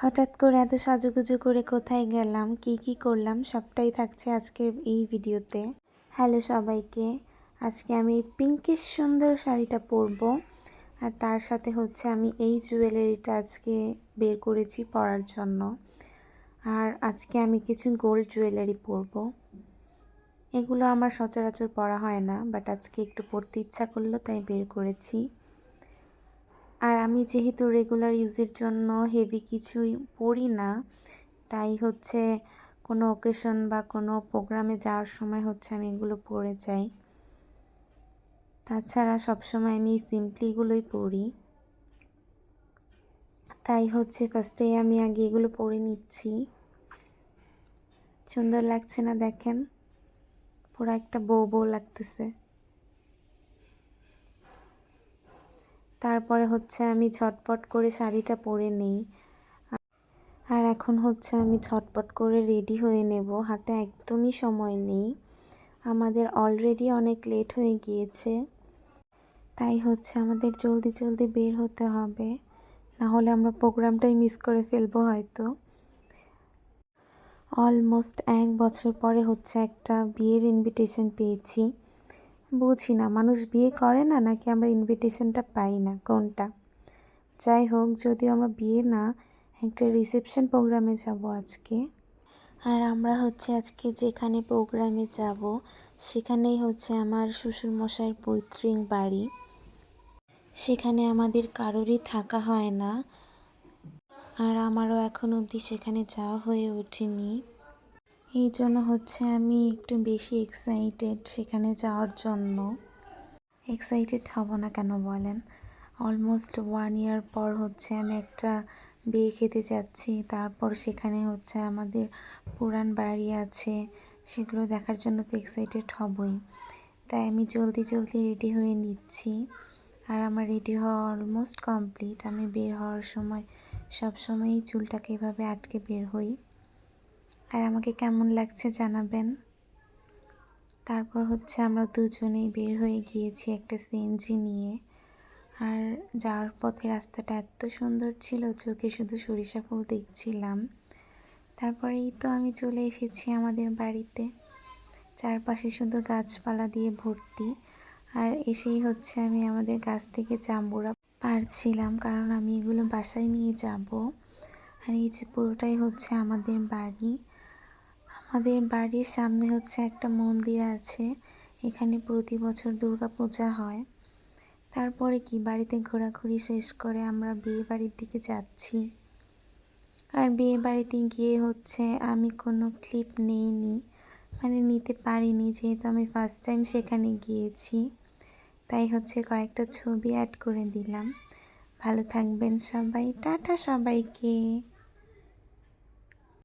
হঠাৎ করে এত সাজুগুজু করে কোথায় গেলাম? কি কি করলাম? সবটাই থাকছে আজকের এই ভিডিওতে। হ্যালো সবাইকে, আজকে আমি পিঙ্কিশ সুন্দর শাড়িটা পরবো। আর তার সাথে হচ্ছে আমি এই জুয়েলারিটা আজকে বের করেছি পরার জন্য। আর আজকে আমি কিছু গোল্ড জুয়েলারি পরব। এগুলো আমার সচরাচর পরা হয় না বাট আজকে একটু পরতে ইচ্ছা করল, তাই বের করেছি। আর আমি যেহেতু রেগুলার ইউজের জন্য হেভি কিছুই পরি না, তাই হচ্ছে কোনো ওকেশন বা কোনো প্রোগ্রামে যাওয়ার সময় হচ্ছে আমি এগুলো পরে যাই। তাছাড়া সবসময় আমি সিম্পলিগুলোই পরি তাই হচ্ছে ফার্স্টে আমি আগে এগুলো পরে নিচ্ছি। সুন্দর লাগছে না দেখেন? পুরো একটা বউ বউ লাগতেছে। তারপরে হচ্ছে আমি ঝটপট করে শাড়িটা পরে নেই। আর এখন হচ্ছে আমি ঝটপট করে রেডি হয়ে নেব, হাতে একদমই সময় নেই। আমাদের অলরেডি অনেক লেট হয়ে গিয়েছে। তাই হচ্ছে আমাদের জলদি জলদি বের হতে হবে। না হলে আমরা প্রোগ্রামটাই মিস করে ফেলব হয়তো। অলমোস্ট এক বছর পরে হচ্ছে একটা বিয়ের ইনভিটেশন পেয়েছি। বুঝি না, মানুষ বিয়ে করে না নাকি আমরা ইনভিটেশনটা পাই না? কোনটা? যাই হোক যদি আমরা বিয়ে না, একটা রিসেপশন প্রোগ্রামে যাব আজকে। আর আমরা হচ্ছে আজকে যেখানে প্রোগ্রামে যাব, সেখানেই হচ্ছে আমার শ্বশুরমশাইয়ের পৈতৃক বাড়ি। সেখানে আমাদের কারোরই থাকা হয় না। আর আমারও এখন অবধি সেখানে যাওয়া হয়ে ওঠেনি। এই জন্য হচ্ছে আমি একটু বেশি এক্সাইটেড সেখানে যাওয়ার জন্য। এক্সাইটেড হব না কেন বলেন? অলমোস্ট ওয়ান ইয়ার পর হচ্ছে আমি একটা বিয়ে খেতে যাচ্ছি। তারপর সেখানে হচ্ছে আমাদের পুরান বাড়ি আছে, সেগুলো দেখার জন্য তো এক্সাইটেড হবই। তাই আমি জলদি জলদি রেডি হয়ে নিচ্ছি। আর আমার রেডি হওয়া অলমোস্ট কমপ্লিট আমি বের হওয়ার সময় সব সময়ই চুলটাকে এভাবে আটকে বের হই। আর আমাকে কেমন লাগছে জানাবেন। তারপর হচ্ছে আমরা দুজনেই বের হয়ে গিয়েছি একটা সিএনজি নিয়ে। আর যাওয়ার পথে রাস্তাটা এত সুন্দর ছিল, চোখে শুধু সরিষা ফুল দেখছিলাম। তারপরেই তো আমি চলে এসেছি আমাদের বাড়িতে। চারপাশে শুধু গাছপালা দিয়ে ভর্তি। আর এসেই হচ্ছে আমি আমাদের গাছ থেকে জাম্বুরা পারছিলাম কারণ আমি এগুলো বাসায় নিয়ে যাব। আর এই যে পুরোটাই হচ্ছে আমাদের বাড়ি। আমাদের বাড়ির সামনে হচ্ছে একটা মন্দির আছে। এখানে প্রতি বছর দুর্গা পূজা হয়। তারপরে কি? বাড়িতে ঘোরাঘুরি শেষ করে আমরা বিয়ে বাড়ির দিকে যাচ্ছি। আর বিয়ে বাড়িতে গিয়ে হচ্ছে আমি কোনো ক্লিপ নেইনি। মানে নিতে পারিনি যেহেতু আমি ফার্স্ট টাইম সেখানে গিয়েছি। তাই হচ্ছে কয়েকটা ছবি অ্যাড করে দিলাম। ভালো থাকবেন সবাই। টাটা সবাইকে।